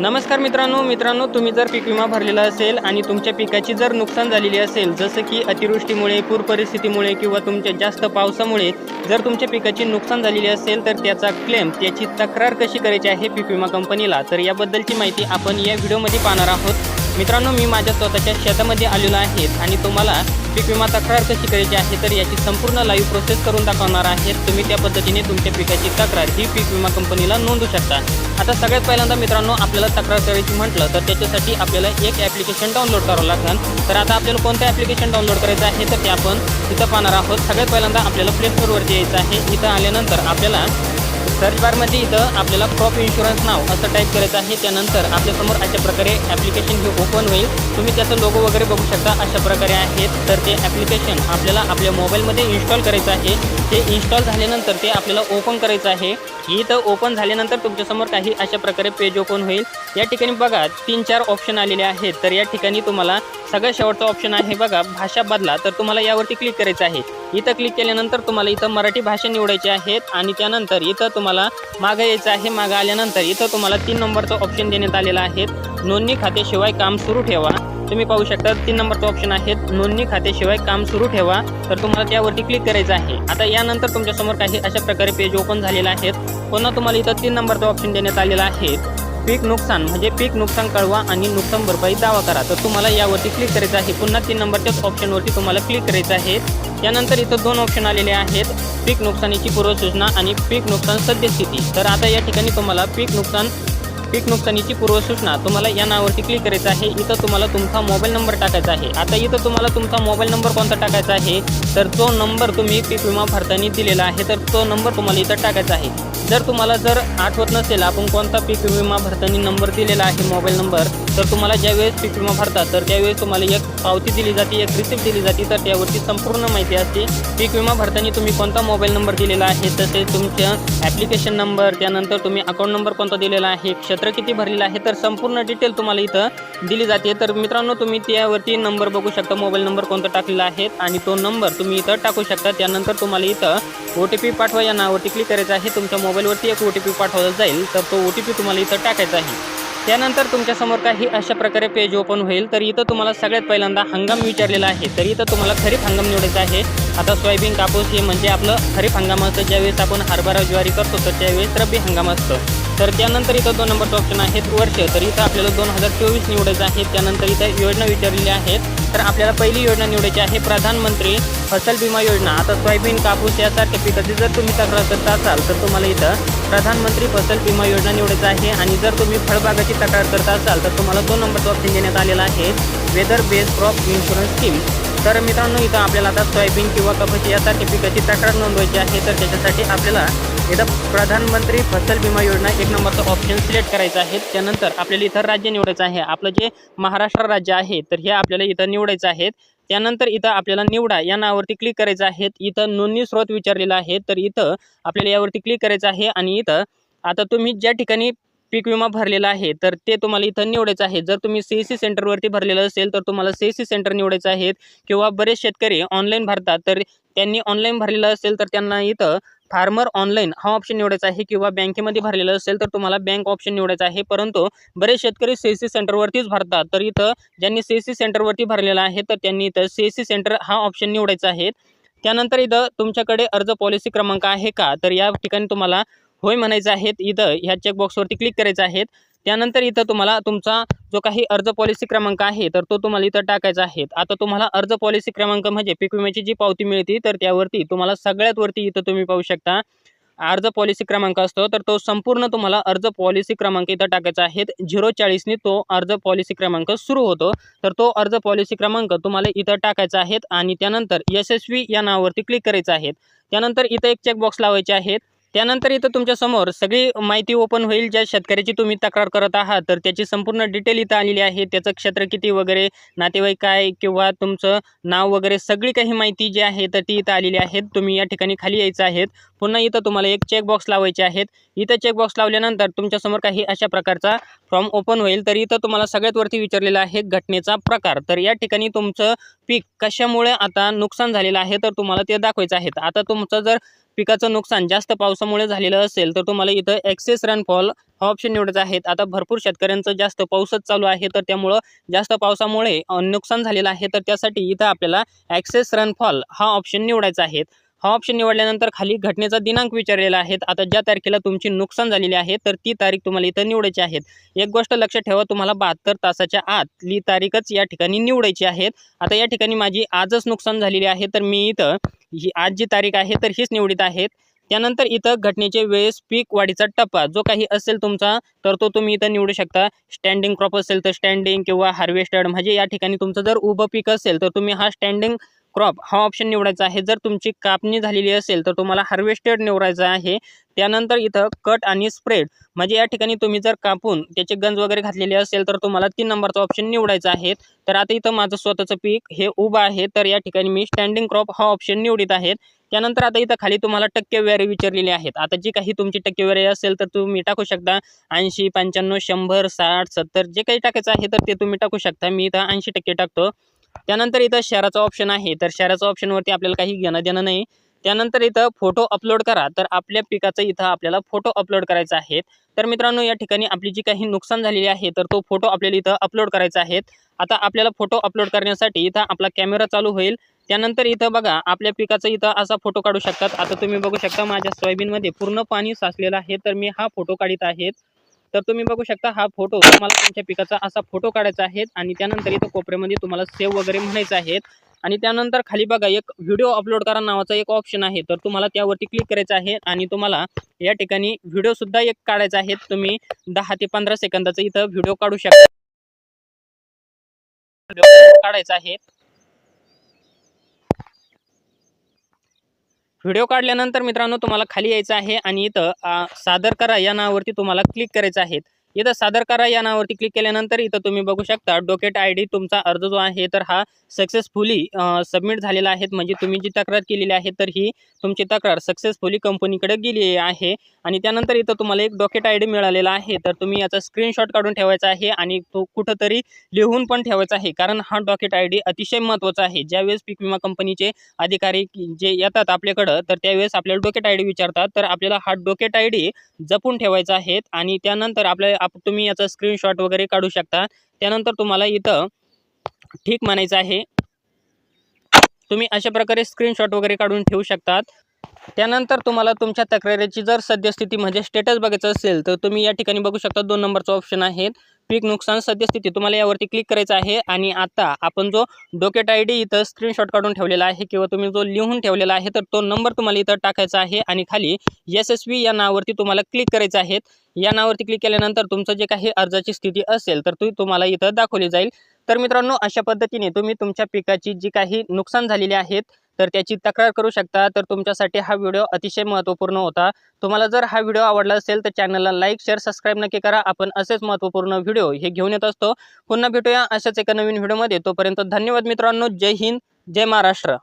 नमस्कार मित्रांनो मित्रांनो तुम्ही जर पीक विमा भरलेला असेल आणि तुमच्या पिकाची जर नुकसान झालेली असेल जसं की अतिवृष्टीमुळे पूर परिस्थितीमुळे किंवा तुमच्या जास्त पावसामुळे जर तुमच्या पिकाची नुकसान झालेली असेल तर त्याचा क्लेम त्याची तक्रार कशी करायची आहे पीक विमा कंपनीला तर याबद्दलची माहिती आपण या व्हिडिओमध्ये पाहणार आहोत. मित्रांनो मी माझ्या स्वतःच्या शेतामध्ये आलेलो आहे आणि तुम्हाला पीक विमा तक्रार कशी करायची आहे तर याची संपूर्ण लाईव्ह प्रोसेस करून दाखवणार आहे. तुम्ही त्या पद्धतीने तुमच्या पिकाची तक्रार ही पीक विमा कंपनीला नोंदवू शकता. आता सगळ्यात पहिल्यांदा मित्रांनो आपल्याला तक्रार करायची म्हटलं तर त्याच्यासाठी आपल्याला एक ॲप्लिकेशन डाउनलोड करावं लागणार. तर आता आपल्याला कोणतं ॲप्लिकेशन डाउनलोड करायचं आहे तर ते आपण इथं पाहणार आहोत. सगळ्यात पहिल्यांदा आपल्याला प्ले स्टोरवरती यायचं आहे. इथं आल्यानंतर आपल्याला सर्च बारमध्ये इथं आपल्याला क्रॉप इन्शुरन्स नाव असं टाईप करायचं आहे. त्यानंतर आपल्यासमोर अशा प्रकारे ॲप्लिकेशन हे ओपन होईल. तुम्ही त्याचं लोगो वगैरे बघू शकता. अशा प्रकारे आहेत. तर ते ॲप्लिकेशन आपल्याला आपल्या मोबाईलमध्ये इन्स्टॉल करायचं आहे. ते इन्स्टॉल झाल्यानंतर ते आपल्याला ओपन करायचं आहे. इथं ओपन झाल्यानंतर तुमच्यासमोर काही अशा प्रकारे पेज ओपन होईल. या ठिकाणी बघा तीन चार ऑप्शन आलेले आहेत. तर या ठिकाणी तुम्हाला सगळ्यात शेवटचा ऑप्शन आहे बघा भाषा बदला. तर तुम्हाला यावरती क्लिक करायचं आहे. इथं क्लिक केल्यानंतर तुम्हाला इथं मराठी भाषा निवडायची आहेत आणि त्यानंतर इथं तुम्हाला मागं यायचं आहे. मागं आल्यानंतर इथं तुम्हाला तीन नंबरचं ऑप्शन देण्यात आलेलं आहे. नोंदणी खात्याशिवाय काम सुरू ठेवा. तुम्ही पाहू शकता तीन नंबरचं ऑप्शन आहे. नोंदणी खात्याशिवाय काम सुरू ठेवा. तर तुम्हाला त्यावरती क्लिक करायचं आहे. आता यानंतर तुमच्यासमोर काही अशा प्रकारे पेज ओपन झालेला आहेत. पुन्हा तुम्हाला इथं तीन नंबरचं ऑप्शन देण्यात आलेलं आहे. पीक नुकसान म्हणजे पीक नुकसान कळवा आणि नुकसान भरपाई दावा करा. तर तुम्हाला यावरती क्लिक करायचं आहे. पुन्हा तीन नंबरच्याच ऑप्शनवरती तुम्हाला क्लिक करायचं आहे. त्यानंतर इथं दोन ऑप्शन आलेले आहेत. पीक नुकसानीची पूर्वसूचना आणि पीक नुकसान सद्यस्थिती तर आता या ठिकाणी तुम्हाला पीक नुकसान पीक नुकसानीची पूर्वसूचना तुम्हाला या नावावरती क्लिक करायचं आहे. इथं तुम्हाला तुमचा मोबाईल नंबर टाकायचा आहे. आता इथं तुम्हाला तुमचा मोबाईल नंबर कोणता टाकायचा आहे? तर तो नंबर तुम्ही पीक विमा भरताना दिलेला आहे. तर तो नंबर तुम्हाला इथं टाकायचा आहे. जर तुम्हाला जर आठवत नसेल आपण कोणता पीक विमा भरताना नंबर दिलेला आहे मोबाईल नंबर तर तुम्हाला ज्यावेळेस पीक विमा भरतात तर त्यावेळेस तुम्हाला एक पावती दिली जाते एक रिसिप्ट दिली जाते तर त्यावरती संपूर्ण माहिती असते. पीक विमा भरताना तुम्ही कोणता मोबाईल नंबर दिलेला आहे तसेच तुमच्या ॲप्लिकेशन नंबर त्यानंतर तुम्ही अकाउंट नंबर कोणता दिलेला आहे क्षेत्र किती भरलेलं आहे तर संपूर्ण डिटेल तुम्हाला इथं दिली जाते. तर मित्रांनो तुम्ही त्यावरती नंबर बघू शकता मोबाईल नंबर कोणता टाकलेला आहे आणि तो नंबर तुम्ही इथं टाकू शकता. त्यानंतर तुम्हाला इथं ओ टी पी पाठवा या नावावरती क्लिक करायचं आहे तुमच्या मोबाईलवरती एक ओ टी पी पाठवला जाईल तर तो ओ टी पी तुम्हाला इथं टाकायचा आहे. त्यानंतर तुमच्यासमोर काही अशा प्रकारे पेज ओपन होईल तर इथं तुम्हाला सगळ्यात पहिल्यांदा हंगाम विचारलेला आहे. तर इथं तुम्हाला खरीप हंगाम निवडायचा आहे. आता सोयाबीन कापूस हे म्हणजे आपलं खरीप हंगाम असतं. ज्यावेळेस आपण हरभरा ज्वारी करतो तर त्यावेळेस रब्बी हंगाम असतं. तर त्यानंतर इथं दोन नंबरचं ऑप्शन आहेत वर्ष. तर इथं आपल्याला दोन हजार चोवीस निवडायचं आहे. त्यानंतर इथं योजना विचारलेल्या आहेत. तर आपल्याला पहिली योजना निवडायची आहे प्रधानमंत्री फसल विमा योजना. आता सोयाबीन कापूस यासारख्या पिकाची जर तुम्ही तक्रार करत असाल तर तुम्हाला इथं प्रधानमंत्री फसल विमा योजना निवडायचं आहे. आणि जर तुम्ही फळबागाची तक्रार करत असाल तर तुम्हाला दोन नंबरचं ऑप्शन देण्यात आलेला आहे. Weather based crop insurance scheme तर मित्रांनो इथं आपल्याला आता सोयाबीन किंवा कपाशी यासारख्या पिकाची तक्रार नोंदवायची आहे. तर त्याच्यासाठी आपल्याला इथं प्रधानमंत्री फसल विमा योजना एक नंबरचं ऑप्शन सिलेक्ट करायचं आहे. त्यानंतर आपल्याला इथं राज्य निवडायचं आहे. आपलं जे महाराष्ट्र राज्य आहे तर हे आपल्याला इथं निवडायचं आहे. त्यानंतर इथं आपल्याला निवडा या नावावरती क्लिक करायचं आहे. इथं नोंदणी स्रोत विचारलेला आहे. तर इथं आपल्याला यावरती क्लिक करायचं आहे. आणि इथं आता तुम्ही ज्या ठिकाणी पीक विमा भरलेला आहे तर ते तुम्हाला इथं निवडायचं आहे. जर तुम्ही सी सी सेंटरवरती भरलेलं असेल तर तुम्हाला सी सी सेंटर निवडायचं आहे किंवा बरेच शेतकरी ऑनलाईन भरतात तर त्यांनी ऑनलाईन भरलेलं असेल तर त्यांना इथं फार्मर ऑनलाईन हा ऑप्शन निवडायचा आहे किंवा बँकेमध्ये भरलेलं असेल तर तुम्हाला बँक ऑप्शन निवडायचा आहे. परंतु बरेच शेतकरी सी सी सेंटरवरतीच भरतात. तर इथं ज्यांनी सी सी सेंटरवरती भरलेलं आहे तर त्यांनी इथं सी सी सेंटर हा ऑप्शन निवडायचा आहे. त्यानंतर इथं तुमच्याकडे अर्ज पॉलिसी क्रमांक आहे का? तर या ठिकाणी तुम्हाला होय म्हणायचं आहेत इथं ह्या चेकबॉक्सवरती क्लिक करायचं आहेत त्यानंतर इथं तुम्हाला तुमचा जो काही अर्ज पॉलिसी क्रमांक आहे तर तो तुम्हाला इथं टाकायचा आहे. आता तुम्हाला अर्ज पॉलिसी क्रमांक म्हणजे पीक विम्याची जी पावती मिळते तर त्यावरती तुम्हाला सगळ्यात वरती इथं तुम्ही पाहू शकता अर्ज पॉलिसी क्रमांक असतो तर तो संपूर्ण तुम्हाला अर्ज पॉलिसी क्रमांक इथं टाकायचा आहे. झिरो चाळीसनी तो अर्ज पॉलिसी क्रमांक सुरू होतो तर तो अर्ज पॉलिसी क्रमांक तुम्हाला इथं टाकायचा आहे. आणि त्यानंतर यशस्वी या नावावरती क्लिक करायचं आहे. त्यानंतर इथं एक चेकबॉक्स लावायचे आहेत त्यानंतर इथं तुमच्यासमोर सगळी माहिती ओपन होईल. ज्या शेतकऱ्याची तुम्ही तक्रार करत आहात तर त्याची संपूर्ण डिटेल इथं आलेली आहे. त्याचं क्षेत्र किती वगैरे नातेवाईक काय किंवा तुमचं नाव वगैरे सगळी काही माहिती जी आहे तर ती इथं आलेली आहे तुम्ही या ठिकाणी खाली यायचं आहेत. पुन्हा इथं तुम्हाला एक चेकबॉक्स लावायचे आहेत. इथं चेकबॉक्स लावल्यानंतर तुमच्यासमोर काही अशा प्रकारचा फॉर्म ओपन होईल. तर इथं तुम्हाला सगळ्यात वरती विचारलेला आहे घटनेचा प्रकार. तर या ठिकाणी तुमचं पीक कशामुळे आता नुकसान झालेलं आहे तर तुम्हाला ते दाखवायचं आहे आता तुमचं जर पिकाचं नुकसान जास्त पावसामुळे झालेलं असेल तर तुम्हाला इथं एक्सेस रनफॉल हा ऑप्शन निवडायचा आहे. आता भरपूर शेतकऱ्यांचं जास्त पाऊसच चालू आहे तर त्यामुळं जास्त पावसामुळे नुकसान झालेलं आहे. तर त्यासाठी इथं आपल्याला ॲक्सेस रनफॉल हा ऑप्शन निवडायचा आहे. हा ऑप्शन निवडल्यानंतर खाली घटनेचा दिनांक विचारलेला आहे. आता ज्या तारखेला तुमची नुकसान झालेली आहे तर ती तारीख तुम्हाला इथं निवडायची आहे. एक गोष्ट लक्षात ठेवा तुम्हाला बहात्तर तासाच्या आतली तारीखच या ठिकाणी निवडायची आहे. आता या ठिकाणी माझी आजच नुकसान झालेली आहे तर मी इथं ही आज जी तारीख आहे तर हीच निवडीत आहेत त्यानंतर इथं घटनेचे वेळेस पीक वाढीचा टप्पा जो काही असेल तुमचा तर तो तुम्ही इथं निवडू शकता. स्टँडिंग क्रॉप असेल तर स्टँडिंग किंवा हार्वेस्टेड म्हणजे या ठिकाणी तुमचं जर उभं पीक असेल तर तुम्ही हा स्टँडिंग क्रॉप हा ऑप्शन निवडायचा आहे. जर तुमची कापणी झालेली असेल तर तुम्हाला हार्वेस्टेड निवडायचं आहे. त्यानंतर इथं कट आणि स्प्रेड. म्हणजे या ठिकाणी तुम्ही जर कापून त्याचे गंज वगैरे घातलेले असेल तर तुम्हाला तीन नंबरचा ऑप्शन निवडायचा आहे. तर आता इथं माझं स्वतःचं पीक हे उभं आहे. तर या ठिकाणी मी स्टँडिंग क्रॉप हा ऑप्शन निवडित आहेत त्यानंतर आता इथं खाली तुम्हाला टक्केवारी विचारलेली आहेत. आता जी काही तुमची टक्केवारी असेल तर तुम्ही टाकू शकता ऐंशी पंच्याण्णव शंभर साठ सत्तर जे काही टाकायचं आहे तर ते तुम्ही टाकू शकता. मी इथं ऐंशी टक्के टाकतो. त्यानंतर इथं शहराचा ऑप्शन आहे. तर शहराच्या ऑप्शनवरती आपल्याला काही घेणं देणं नाही. त्यानंतर इथं फोटो अपलोड करा. तर आपल्या पिकाचं इथं आपल्याला फोटो अपलोड करायचा आहे. तर मित्रांनो या ठिकाणी आपली जी काही नुकसान झालेली आहे तर तो फोटो आपल्याला इथं अपलोड करायचा आहे. आता आपल्याला फोटो अपलोड करण्यासाठी इथं आपला कॅमेरा चालू होईल. त्यानंतर इथं बघा आपल्या पिकाचा इथं असा फोटो काढू शकतात. आता तुम्ही बघू शकता माझ्या सोयाबीनमध्ये पूर्ण पाणी साचलेलं आहे. तर मी हा फोटो काढित आहेत तर तुम्ही बघू शकता हा फोटो तुम्हाला तुमच्या पिकाचा असा फोटो काढायचा आहे आणि त्यानंतर इथं कोपऱ्यामध्ये तुम्हाला सेव्ह वगैरे म्हणायचं आहे. आणि त्यानंतर खाली बघा एक व्हिडिओ अपलोड करा नावाचा एक ऑप्शन आहे. तर तुम्हाला त्यावरती क्लिक करायचं आहे आणि तुम्हाला या ठिकाणी व्हिडिओ सुद्धा एक काढायचा आहे. तुम्ही दहा ते पंधरा सेकंदाचा इथं व्हिडिओ काढू शकता. काढायचा आहे. व्हिडिओ काढल्यानंतर मित्रांनो तुम्हाला खाली यायचं आहे आणि इथं सादर करा या नावावरती तुम्हाला क्लिक करायचं आहे. इथं सादर करा या नावावरती क्लिक केल्यानंतर इथं तुम्ही बघू शकता डोकेट आय डी तुमचा अर्ज जो आहे तर हा सक्सेसफुली सबमिट झालेला आहे. म्हणजे तुम्ही जी तक्रार केलेली आहे तर ही तुमची तक्रार सक्सेसफुली कंपनीकडे गेली आहे. आणि त्यानंतर इथं तुम्हाला एक डॉकेट आय डी मिळालेला आहे. तर तुम्ही याचा स्क्रीनशॉट काढून ठेवायचा आहे आणि तो कुठंतरी लिहून पण ठेवायचा आहे. कारण हा डॉकेट आय डी अतिशय महत्त्वाचा आहे. ज्यावेळेस पीक विमा कंपनीचे अधिकारी जे येतात आपल्याकडं तर त्यावेळेस आपल्याला डोकेट आय डी विचारतात. तर आपल्याला हा डोकेट आय डी जपून ठेवायचा आहे. आणि त्यानंतर आपल्या आप तुम्ही याचा स्क्रीनशॉट वगैरे काढू शकता. त्यानंतर तुम्हाला इथं ठीक म्हणायचं आहे. तुम्ही अशा प्रकारे स्क्रीनशॉट वगैरे काढून ठेवू शकतात. त्यानंतर तुम्हाला तुमच्या तक्रारीची जर सद्यस्थिती म्हणजे स्टेटस बघायचं असेल तर तुम्ही या ठिकाणी बघू शकता दोन नंबरचं ऑप्शन आहेत. पीक नुकसान सद्यस्थिती तुम्हाला यावरती क्लिक करायचं आहे. आणि आता आपण जो डोकेट आय डी इथं स्क्रीनशॉट काढून ठेवलेला आहे किंवा तुम्ही जो लिहून ठेवलेला आहे तर तो नंबर तुम्हाला इथं टाकायचा आहे. आणि खाली एस या नावावरती तुम्हाला क्लिक करायचं आहे. या नावावरती क्लिक केल्यानंतर तुमचं जे काही अर्जाची स्थिती असेल तर ती तुम्हाला इथं दाखवली जाईल. तर मित्रांनो अशा पद्धतीने तुम्ही तुमच्या पिकाची जी काही नुकसान झालेली आहेत तर त्याची तक्रार करू शकता. तर तुमच्यासाठी हा व्हिडिओ अतिशय महत्त्वपूर्ण होता. तुम्हाला जर हा व्हिडिओ आवडला असेल तर चॅनलला लाईक शेअर सबस्क्राईब नक्की करा. आपण असेच महत्त्वपूर्ण व्हिडिओ हे घेऊन येत असतो. पुन्हा भेटूया अशाच एका नवीन व्हिडिओमध्ये. तोपर्यंत धन्यवाद मित्रांनो. जय हिंद जय महाराष्ट्र.